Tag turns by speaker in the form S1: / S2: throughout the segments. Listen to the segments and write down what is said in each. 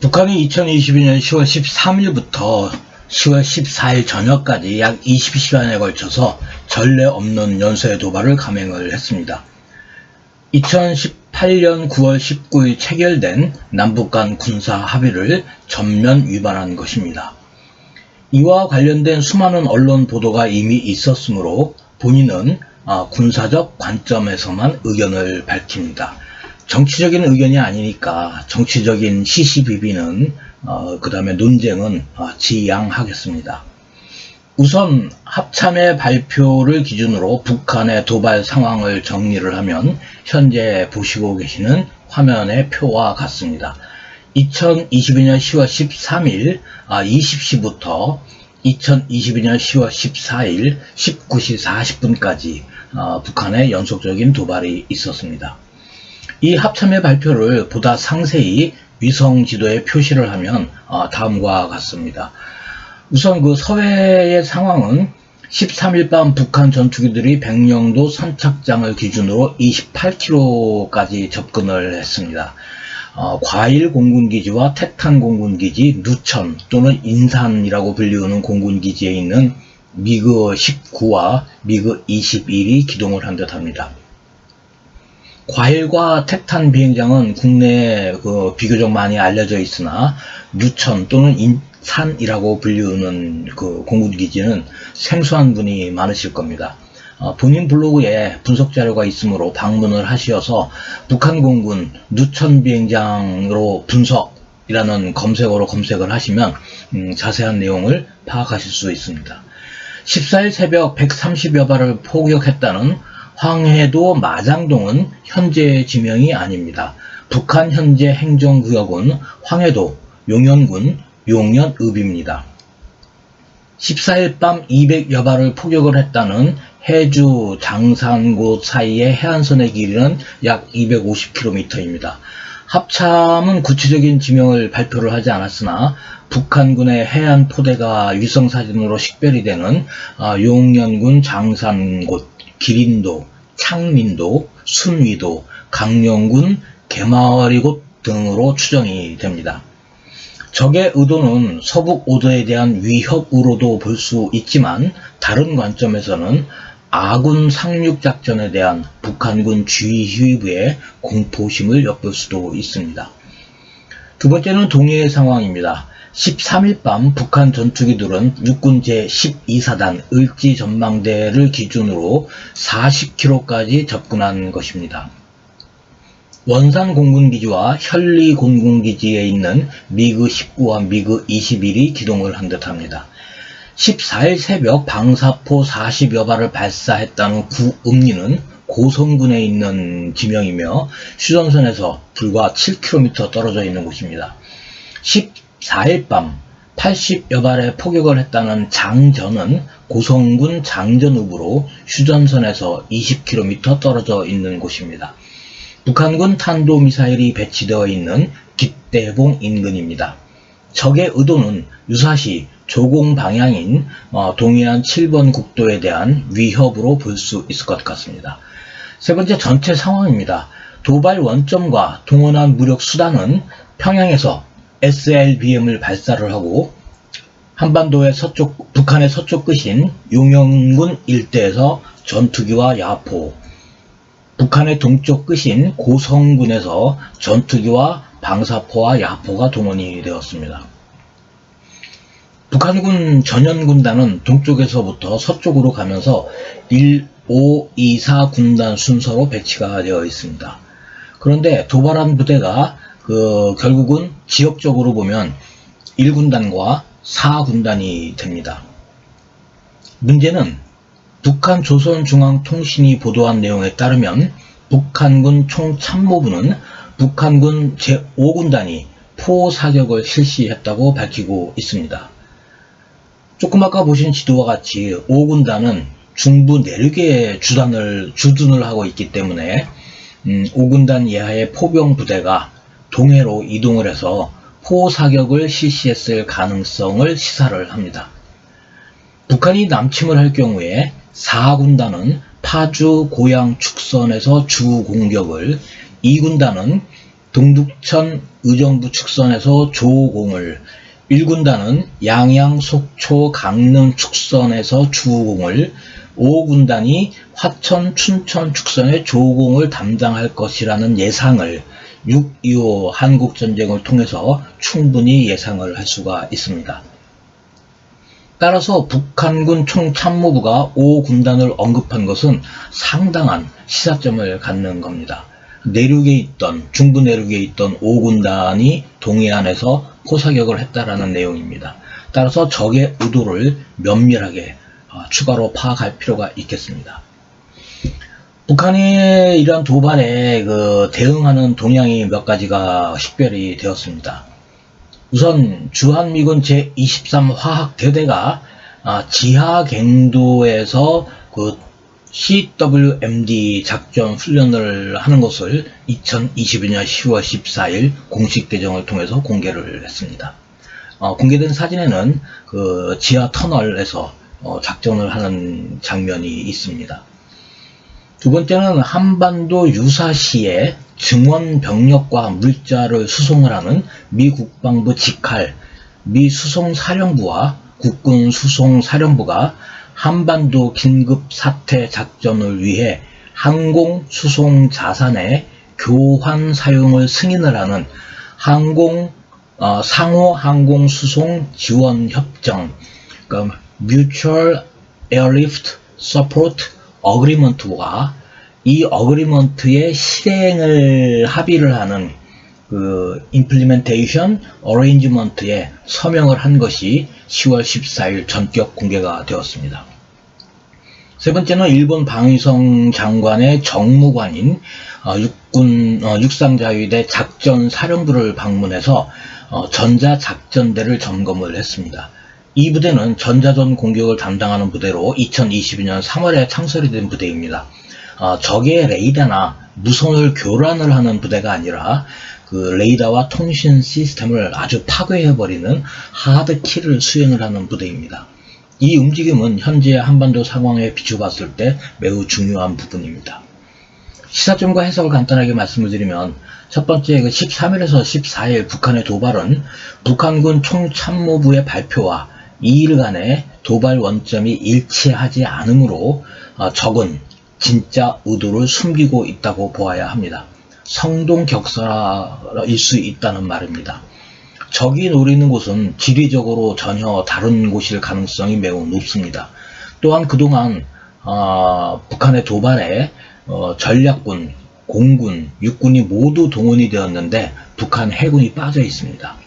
S1: 북한이 2022년 10월 13일부터 10월 14일 저녁까지 약 20시간에 걸쳐서 전례 없는 연쇄 도발을 감행을 했습니다. 2018년 9월 19일 체결된 남북 간 군사 합의를 전면 위반한 것입니다. 이와 관련된 수많은 언론 보도가 이미 있었으므로 본인은 아, 군사적 관점에서만 의견을 밝힙니다. 정치적인 의견이 아니니까 정치적인 시시비비는 그 다음에 논쟁은 어, 지양하겠습니다. 우선 합참의 발표를 기준으로 북한의 도발 상황을 정리를 하면 현재 보시고 계시는 화면의 표와 같습니다. 2022년 10월 13일 20시부터 2022년 10월 14일 19시 40분까지 북한의 연속적인 도발이 있었습니다. 이 합참의 발표를 보다 상세히 위성 지도에 표시를 하면 어, 다음과 같습니다. 우선 그 서해의 상황은 13일 밤 북한 전투기들이 백령도 선착장을 기준으로 28km까지 접근을 했습니다. 어, 과일 공군기지와 태탄 공군기지, 누천 또는 인산이라고 불리우는 공군기지에 있는 미그 19와 미그 21이 기동을 한 듯합니다. 과일과 택탄 비행장은 국내에 그 비교적 많이 알려져 있으나 누천 또는 인산이라고 불리우는 그 공군기지는 생소한 분이 많으실 겁니다. 어, 본인 블로그에 분석 자료가 있으므로 방문을 하시어서 북한 공군 누천 비행장으로 분석이라는 검색어로 검색을 하시면 음, 자세한 내용을 파악하실 수 있습니다. 14일 새벽 130여 발을 포격했다는 황해도 마장동은 현재 지명이 아닙니다. 북한 현재 행정구역은 황해도, 용현군, 용연읍입니다. 14일 밤 200여 발을 포격을 했다는 해주 장산곳 사이의 해안선의 길이는 약 250km입니다. 합참은 구체적인 지명을 발표를 하지 않았으나 북한군의 해안 포대가 위성사진으로 식별이 되는 아, 용연군 장산곳 기린도, 창민도, 순위도, 강령군, 개마을이곳 등으로 추정이 됩니다. 적의 의도는 서북 오도에 대한 위협으로도 볼 수 있지만 다른 관점에서는 아군 상륙 작전에 대한 북한군 주의휘부의 공포심을 엿볼 수도 있습니다. 두 번째는 동해의 상황입니다. 13일 밤 북한 전투기들은 육군 제12사단 을지 전망대를 기준으로 40km까지 접근한 것입니다. 원산 공군기지와 현리 공군기지에 있는 미그 19와 미그 21이 기동을 한 듯합니다. 14일 새벽 방사포 40여 발을 발사했다는 구음리는 고성군에 있는 지명이며 휴전선에서 불과 7km 떨어져 있는 곳입니다. 4일 밤 80여 발의 포격을 했다는 장전은 고성군 장전읍으로 휴전선에서 20km 떨어져 있는 곳입니다. 북한군 탄도미사일이 배치되어 있는 기대봉 인근입니다. 적의 의도는 유사시 조공 방향인 어, 동해안 7번 국도에 대한 위협으로 볼 수 있을 것 같습니다. 세 번째 전체 상황입니다. 도발 원점과 동원한 무력 수단은 평양에서 SLBM을 발사를 하고 한반도의 서쪽, 북한의 서쪽 끝인 용영군 일대에서 전투기와 야포, 북한의 동쪽 끝인 고성군에서 전투기와 방사포와 야포가 동원이 되었습니다. 북한군 전연군단은 동쪽에서부터 서쪽으로 가면서 1, 5, 2, 4 군단 순서로 배치가 되어 있습니다. 그런데 도발한 부대가 그 결국은 지역적으로 보면 1군단과 4군단이 됩니다. 문제는 북한 조선중앙통신이 보도한 내용에 따르면 북한군 총참모부는 북한군 제5군단이 포 사격을 실시했다고 밝히고 있습니다. 조금 아까 보신 지도와 같이 5군단은 중부 내륙에 주단을 주둔을 하고 있기 때문에 음, 5군단 예하의 포병 부대가 동해로 이동을 해서 포 사격을 실시했을 가능성을 시사를 합니다. 북한이 남침을 할 경우에 4군단은 파주 고양 축선에서 주 공격을 2군단은 동두천 의정부 축선에서 조공을 1군단은 양양 속초 강릉 축선에서 주공을 5군단이 화천 춘천 축선의 조공을 담당할 것이라는 예상을 6.25 한국전쟁을 통해서 충분히 예상을 할 수가 있습니다. 따라서 북한군 총참모부가 5군단을 언급한 것은 상당한 시사점을 갖는 겁니다. 내륙에 있던 중부 내륙에 있던 5군단이 동해안에서 포사격을 했다라는 내용입니다. 따라서 적의 의도를 면밀하게 어, 추가로 파악할 필요가 있겠습니다. 북한의 이러한 도발에 그 대응하는 동향이 몇 가지가 식별이 되었습니다. 우선 주한미군 제23 화학대대가 아, 지하 갱도에서 그 CWMD 작전 훈련을 하는 것을 2022년 10월 14일 공식 계정을 통해서 공개를 했습니다. 어, 공개된 사진에는 그 지하 터널에서 어, 작전을 하는 장면이 있습니다. 두 번째는 한반도 유사시에 증원 병력과 물자를 수송을 하는 미 국방부 직할 미 수송사령부와 국군 수송사령부가 한반도 긴급 사태 작전을 위해 항공 수송 자산의 교환 사용을 승인을 하는 항공 어, 상호 항공 수송 지원 협정 그러니까 Mutual Airlift Support Agreement와 이 어그리먼트의 실행을 합의를 하는 그 Implementation Arrangement에 서명을 한 것이 10월 14일 전격 공개가 되었습니다. 세 번째는 일본 방위성 장관의 정무관인 어, 육군 어, 육상자위대 작전 사령부를 방문해서 어, 전자 작전대를 점검을 했습니다. 이 부대는 전자전 공격을 담당하는 부대로 2022년 3월에 창설이 된 부대입니다. 어, 적의 레이더나 무선을 교란을 하는 부대가 아니라 그 레이더와 통신 시스템을 아주 파괴해버리는 하드키를 수행을 하는 부대입니다. 이 움직임은 현재 한반도 상황에 비춰봤을 때 매우 중요한 부분입니다. 시사점과 해석을 간단하게 말씀을 드리면 첫 번째 그 13일에서 14일 북한의 도발은 북한군 총참모부의 발표와 2일 간의 도발 원점이 일치하지 않으므로 어, 적은 진짜 의도를 숨기고 있다고 보아야 합니다. 성동격사일 수 있다는 말입니다. 적이 노리는 곳은 지리적으로 전혀 다른 곳일 가능성이 매우 높습니다. 또한 그동안 어, 북한의 도발에 어, 전략군, 공군, 육군이 모두 동원이 되었는데 북한 해군이 빠져 있습니다.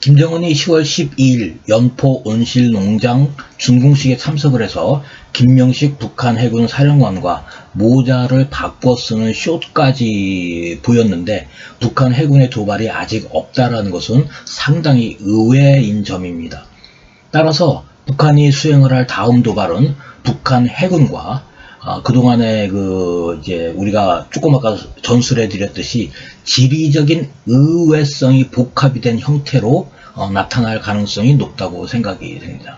S1: 김정은이 10월 12일 연포 온실 농장 준공식에 참석을 해서 김명식 북한 해군 사령관과 모자를 바꿔 쓰는 숏까지 보였는데 북한 해군의 도발이 아직 없다라는 것은 상당히 의외인 점입니다. 따라서 북한이 수행을 할 다음 도발은 북한 해군과 아, 그동안에 그 이제 우리가 조금 아까 전술해 드렸듯이 지리적인 의외성이 복합이 된 형태로 어, 나타날 가능성이 높다고 생각이 됩니다.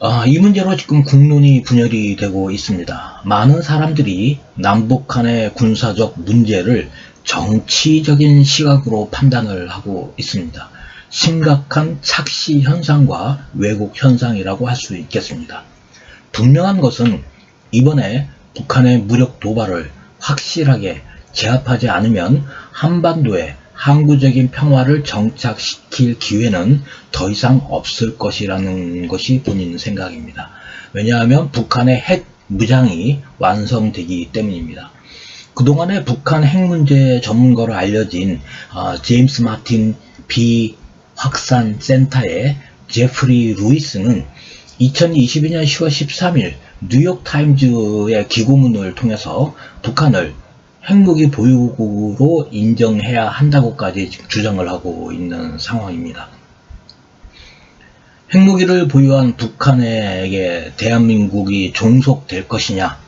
S1: 아, 이 문제로 지금 국론이 분열이 되고 있습니다. 많은 사람들이 남북 한의 군사적 문제를 정치적인 시각으로 판단을 하고 있습니다. 심각한 착시 현상과 왜곡 현상이라고 할 수 있겠습니다. 분명한 것은 이번에 북한의 무력 도발을 확실하게 제압하지 않으면 한반도에 항구적인 평화를 정착시킬 기회는 더 이상 없을 것이라는 것이 본인 생각입니다. 왜냐하면 북한의 핵 무장이 완성되기 때문입니다. 그동안에 북한 핵 문제 전문가로 알려진 어, 제임스 마틴 비 확산 센터의 제프리 루이스는 2022년 10월 13일 뉴욕타임즈의 기고문을 통해서 북한을 핵무기 보유국으로 인정해야 한다고까지 주장을 하고 있는 상황입니다. 핵무기를 보유한 북한에게 대한민국이 종속될 것이냐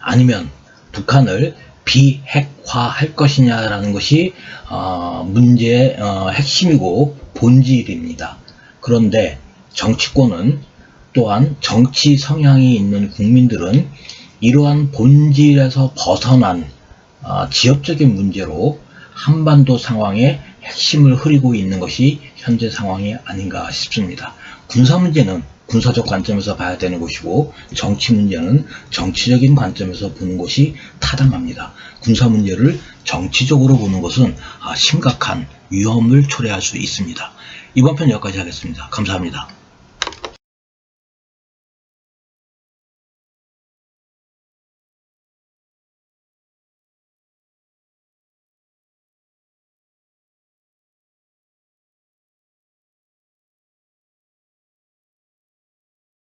S1: 아니면 북한을 비핵화할 것이냐라는 것이 어, 문제의 어, 핵심이고 본질입니다. 그런데 정치권은 또한 정치 성향이 있는 국민들은 이러한 본질에서 벗어난 아, 지역적인 문제로 한반도 상황의 핵심을 흐리고 있는 것이 현재 상황이 아닌가 싶습니다. 군사 문제는 군사적 관점에서 봐야 되는 것이고 정치 문제는 정치적인 관점에서 보는 것이 타당합니다. 군사 문제를 정치적으로 보는 것은 아, 심각한 위험을 초래할 수 있습니다. 이번 편 여기까지 하겠습니다. 감사합니다.